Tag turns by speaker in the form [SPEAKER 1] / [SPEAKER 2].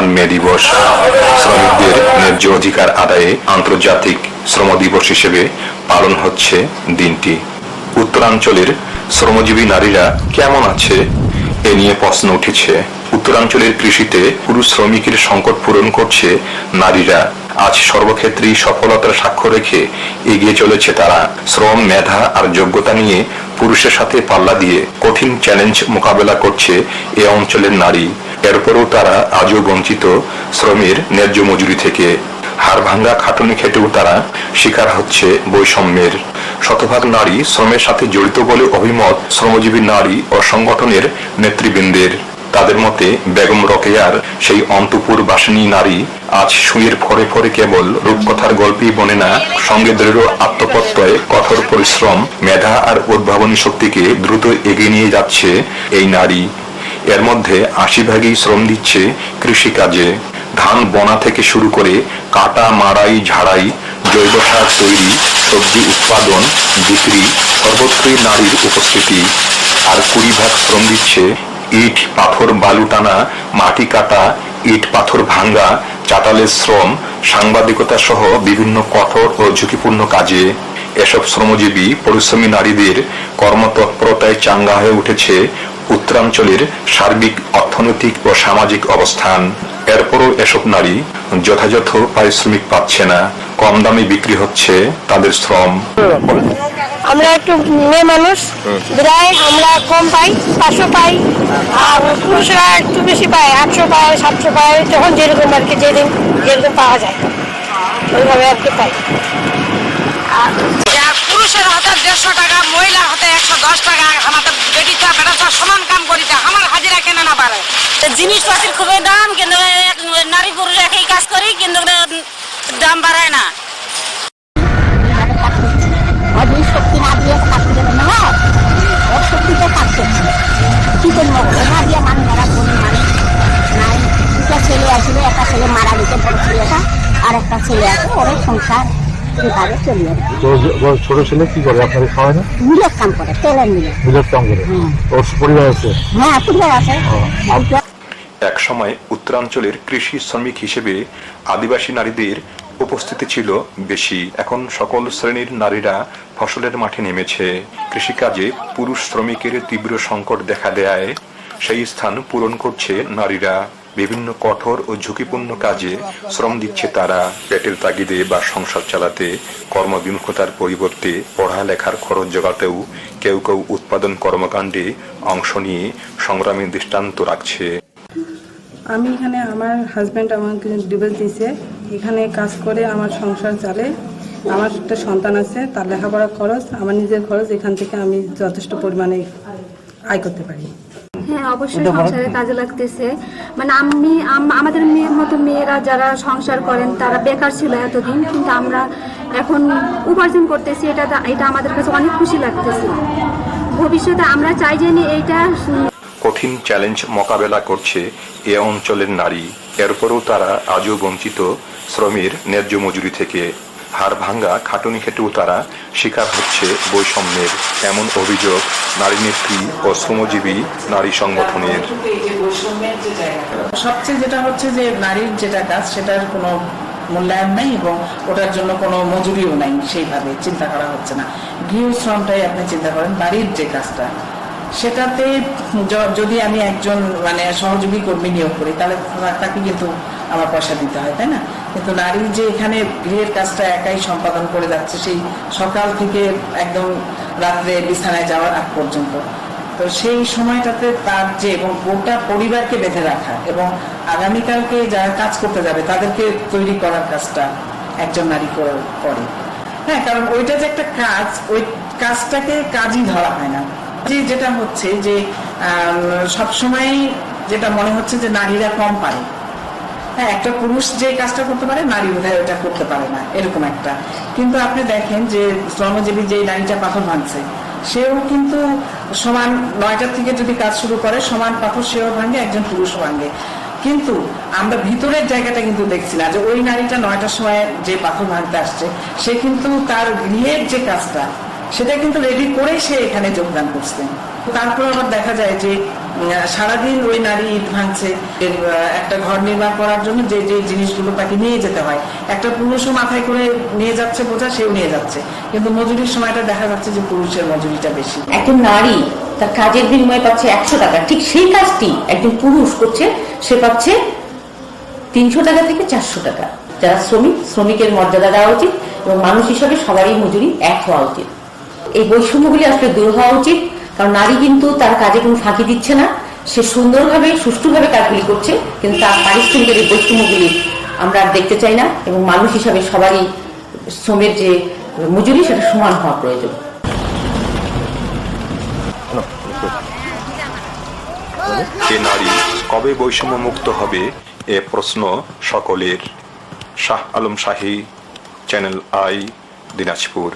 [SPEAKER 1] মহান মে দিবস। শ্রমিকদের ন্যায্য অধিকার আদায়ে আন্তর্জাতিক শ্রম দিবস হিসেবে পালন হচ্ছে দিনটি। উত্তরাঞ্চলের শ্রমজীবী নারীরা কেমন আছে? এ নিয়ে প্রশ্ন উঠেছে। উত্তরাঞ্চলের কৃষিতে পুরুষ শ্রমিকের সংকট পূরণ করছে নারীরা। আজ সর্বক্ষেত্রেই সফলতার সাক্ষ্য রেখে এগিয়ে চলেছে তারা। শ্রম, মেধা আর যোগ্যতা নিয়ে পুরুষের সাথে পাল্লা দিয়ে কঠিন চ্যালেঞ্জ মোকাবেলা করছে এ অঞ্চলের নারী। এরপরও তারা আজও বঞ্চিত শ্রমের ন্যায্য মজুরি থেকে হাড় ভাঙ্গা খাটুনি খেটেও তারা শিকার হচ্ছে বৈষম্যের। শতভাগ নারী শ্রমের সাথে জড়িত বলে অভিমত শ্রমজীবী নারী ও সংগঠনের নেতৃবৃন্দের। তাদের মতে বেগম রকেয়ার সেই অন্তপুর বাসিনী নারী আজ সুয়ের ফরে ফরে কেবল রূপকথার গল্পই বনে না, সঙ্গে দৃঢ় আত্মপ্রত্যয় কঠোর পরিশ্রম, মেধা আর উদ্ভাবনী শক্তিকে দ্রুত এগিয়ে নিয়ে যাচ্ছে এই নারী। এর মধ্যে আশি ভাগই শ্রম দিচ্ছে কৃষিকাজে। ধান বোনা থেকে শুরু করে কাটা মারাই ঝাড়াই, জৈব সার তৈরি, সবজি উৎপাদন, বিক্রি, সর্বত্রই নারীর উপস্থিতি। আর কুড়ি ভাগ শ্রম দিচ্ছে ইট, পাথর, বালু টানা, মাটি কাটা, ইট, পাথর ভাঙ্গা, চাতালের শ্রম, সাংবাদিকতা সহ বিভিন্ন কঠোর ও ঝুঁকিপূর্ণ কাজে। এসব শ্রমজীবী পরিশ্রমী নারীদের কর্মতৎপরতায় চাঙ্গা হয়ে উঠেছে উত্তরাঞ্চলের সার্বিক, অর্থনৈতিক ও সামাজিক অবস্থান। এরপরও এসব নারী যথাযথ পারিশ্রমিক পাচ্ছে না। কম দামে বিক্রি হচ্ছে তাদের শ্রম।
[SPEAKER 2] আমরা একটু মেয়ে মানুষ প্রায় আমরা কম পাই, পাঁচশো পাই, আর পুরুষরা একটু বেশি পায়, আটশো পায়, সাতশো পায় যখন যেরকম আর কি, যেদিন যেরকম পাওয়া যায়, ওইভাবে আর কি পাই।
[SPEAKER 3] পুরুষের হাতে দেড়শো টাকা মহিলার হাতে একশো দশ টাকা আমাদের বেটিটা বেটাটা সমান কাম করিতে আমার হাজিরা কেন না পারে। জিনিসপাতির খুবই দাম কিন্তু নারী পুরুষ একই কাজ করি কিন্তু দাম বাড়ায় না।
[SPEAKER 4] শক্তি না দিয়ে কাজ করে না ওর শক্তিতে কাজ করছে কি করব? না দিয়ে মানুষ যারা মানুষ নাই। দুটা ছেলে আসছিল একটা ছেলে মারা গেছে বড় ছেলেটা আর একটা ছেলে আছে ওরে সংসার
[SPEAKER 5] ছোট ছেলে কি করে? আপনাকে খাওয়ায় না?
[SPEAKER 4] মিলের কাম করে তেলের
[SPEAKER 5] কাম করে? ওর পরিবার আছে?
[SPEAKER 4] হ্যাঁ পরিবার আছে।
[SPEAKER 1] এক সময় উত্তরাঞ্চলের কৃষি শ্রমিক হিসেবে আদিবাসী নারীদের উপস্থিতি ছিল বেশি। এখন সকল শ্রেণির নারীরা ফসলের মাঠে নেমেছে। কৃষিকাজে পুরুষ শ্রমিকের তীব্র সংকট দেখা দেয়। সেই স্থান পূরণ করছে নারীরা। বিভিন্ন কঠোর ও ঝুঁকিপূর্ণ কাজে শ্রম দিচ্ছে তারা। পেটের তাগিদে বা সংসার চালাতে, কর্মবিমুখতার পরিবর্তে পড়ালেখার খরচ জোগাতেও কেউ কেউ উৎপাদন কর্মকাণ্ডে অংশ নিয়ে সংগ্রামী দৃষ্টান্ত রাখছে।
[SPEAKER 6] আমি এখানে আমার হাজব্যান্ড আমাকে ডিভোর্স দিয়েছে। এখানে কাজ করে আমার সংসার চলে। আমার একটা সন্তান আছে, তার লেখাপড়া খরচ, আমার নিজের খরচ এখান থেকে আমি যথেষ্ট পরিমাণে আয় করতে পারি।
[SPEAKER 7] হ্যাঁ অবশ্যই সংসারে কাজে লাগতেছে। মানে আমি আমাদের মেয়ের মতো মেয়েরা যারা সংসার করেন তারা বেকার ছিল এতদিন কিন্তু আমরা এখন উপার্জন করতেছি এটা এটা আমাদের কাছে অনেক খুশি লাগতেছে। ভবিষ্যতে আমরা চাই যে নি এইটা
[SPEAKER 1] কঠিন চ্যালেঞ্জ মোকাবেলা করছে এ অঞ্চলের নারী। এরপরও তারা আজও বঞ্চিত শ্রমের ন্যায্য মজুরি থেকে। হাড় ভাঙ্গা খাটুনি খেটেও তারা শিকার হচ্ছে বৈষম্যের। এমন অভিযোগ নারী নেত্রী ও শ্রমজীবী নারী সংগঠনের।
[SPEAKER 8] সবচেয়ে যেটা হচ্ছে যে নারীর যেটা কাজ, সেটার কোনো মূল্যায়ন নাই এবং ওটার জন্য কোনো মজুরিও নাই সেইভাবে, চিন্তা করা হচ্ছে না। গৃহশ্রমটাই আপনি চিন্তা করেন, বাড়ির যে কাজটা, সেটাতে যদি আমি একজন মানে সহযোগী কর্মী নিয়োগ করি, তাহলে তাকে কিন্তু আমার পয়সা দিতে হয়, তাই না? কিন্তু নারী যে এখানে গৃহের কাজটা একাই সম্পাদন করে যাচ্ছে, সেই সকাল থেকে একদম রাত্রে বিছানায় যাওয়ার আগ পর্যন্ত। তো সেই সময়টাতে তার যে এবং গোটা পরিবারকে বেঁধে রাখা এবং আগামীকালকে যারা কাজ করতে যাবে, তাদেরকে তৈরি করার কাজটা একজন নারী করে- হ্যাঁ কারণ ওইটা যে একটা কাজ, ওই কাজটাকে কাজই ধরা হয় না। যে যেটা হচ্ছে যে সব সময় যেটা মনে হচ্ছে যে নারীরা কম পারে। হ্যাঁ একটা পুরুষ যে কাজটা করতে পারে, নারী বোধহয় ওটা করতে পারে না, এরকম একটা। কিন্তু আপনি দেখেন যে শ্রমজীবী যে নারীটা পাথর ভাঙছে, সেও কিন্তু সমান নয়টার থেকে যদি কাজ শুরু করে, সমান পাথর সেও ভাঙে, একজন পুরুষ ভাঙে। কিন্তু আমরা ভিতরের জায়গাটা কিন্তু দেখছি না যে ওই নারীটা নয়টার সময় যে পাথর ভাঙতে আসছে, সে কিন্তু তার গৃহের যে কাজটা, সেটা কিন্তু রেডি করেই সে এখানে যোগদান করছেন তারপর আবার দেখা যায় যে সারাদিন ওই নারী ইট ভাঙছে একটা ঘর নির্মাণ করার জন্য যে যে জিনিসগুলো তাকে নিয়ে যেতে হয়। একটা পুরুষও মাথায় করে নিয়ে যাচ্ছে বোঝা, সেও নিয়ে যাচ্ছে। কিন্তু মজুরির সময়টা দেখা যাচ্ছে যে পুরুষের মজুরিটা বেশি।
[SPEAKER 9] একজন নারী তার কাজের বিনিময়ে পাচ্ছে একশো টাকা। ঠিক সেই কাজটি একজন পুরুষ করছে, সে পাচ্ছে তিনশো টাকা থেকে চারশো টাকা। যারা শ্রমিক, শ্রমিকের মর্যাদা দেওয়া উচিত এবং মানুষ হিসাবে সবারই মজুরি এক হওয়া উচিত। এই বৈষম্যগুলি আসলে দূর হওয়া উচিত। কারণ নারী কিন্তু তার কাজে কোনো ফাঁকি দিচ্ছে না। সে সুন্দরভাবে, সুষ্ঠুভাবে কাজগুলি করছে, কিন্তু তার পারিশ্রমিকের এই বৈষম্যগুলি আমরা আর দেখতে চাই না এবং মানুষ হিসাবে সবারই শ্রমের যে মজুরি, সেটা সমান হওয়া প্রয়োজন।
[SPEAKER 1] এ নারী কবে বৈষম্য মুক্ত হবে, এ প্রশ্ন সকলের। Shah Alam Shahi, channel I, Dinajpur.